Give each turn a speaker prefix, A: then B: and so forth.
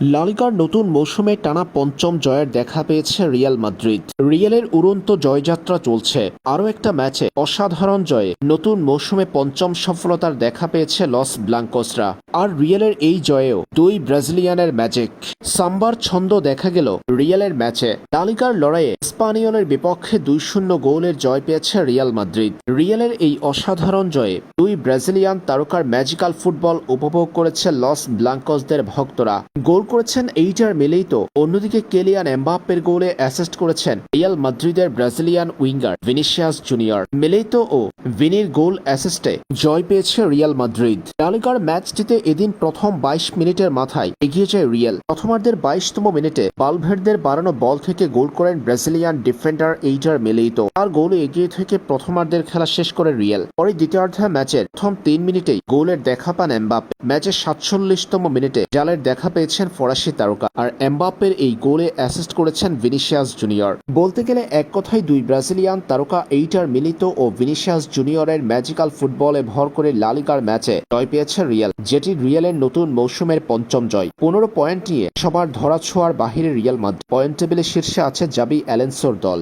A: লালিগার নতুন মৌসুমে টানা পঞ্চম জয়ের দেখা পেয়েছে রিয়াল মাদ্রিদ। রিয়ালের উড়ন্ত জয়যাত্রা চলছে। আরও একটা ম্যাচে অসাধারণ জয়ে নতুন মৌসুমে পঞ্চম সফলতার দেখা পেয়েছে লস ব্লাঙ্কোসরা। আর রিয়ালের এই জয়েও দুই ব্রাজিলিয়ানের ম্যাজিক। সাম্বার ছন্দ দেখা গেল রিয়ালের ম্যাচে। লালিগার লড়াইয়ে স্পানিয়লের বিপক্ষে দুই শূন্য গোলের জয় পেয়েছে রিয়াল মাদ্রিদ। রিয়ালের এই অসাধারণ জয়ে দুই ব্রাজিলিয়ান তারকার ম্যাজিক্যাল ফুটবল উপভোগ করেছে লস ব্লাঙ্কসদের ভক্তরা। গোল করেছেন এইটার মিলেই তো অন্যদিকে কেলিয়ান এমবাপ্পের গোলে অ্যাসিস্ট করেছেন রিয়াল মাদ্রিদের Brazilian winger Vinicius junior. Militao ও ভিনির গোল অ্যাসিস্টে জয় পেয়েছে রিয়াল মাদ্রিদ। লালিগার ম্যাচটিতে এদিন প্রথম বাইশ মিনিটের মাথায় এগিয়ে যায় রিয়াল। প্রথমার্ধের বাইশতম মিনিটে বালভেরদের বাড়ানো বল থেকে গোল করেন ব্রাজিলিয়ান ডিফেন্ডার এইটার মিলেইতো। তার গোলে এগিয়ে থেকে প্রথমার্ধের খেলা শেষ করে রিয়াল। পরে দ্বিতীয়ার্ধে ম্যাচের প্রথম তিন মিনিটেই গোলের দেখা পান এমবাপ্পে। ম্যাচের সাতচল্লিশতম মিনিটে জালের দেখা পেয়েছেন ফরাসি তারকা। আর এমবাপ্পের এই গোলে অ্যাসিস্ট করেছেন ভিনিশিয়াস জুনিয়র। বলতে গেলে এক কথায় দুই ব্রাজিলিয়ান তারকা এইটার মিলিত ও ভিনিশিয়াস জুনিয়রের ম্যাজিক্যাল ফুটবলে ভর করে লালিকার ম্যাচে জয় পেয়েছে রিয়াল, যেটি রিয়ালের নতুন মৌসুমের পঞ্চম জয়। পনেরো পয়েন্ট নিয়ে সবার ধরা ছোঁয়ার বাহিরে রিয়াল মাদ্রিদ। পয়েন্ট টেবিলে শীর্ষে আছে জাবি অ্যালেন্সোর দল।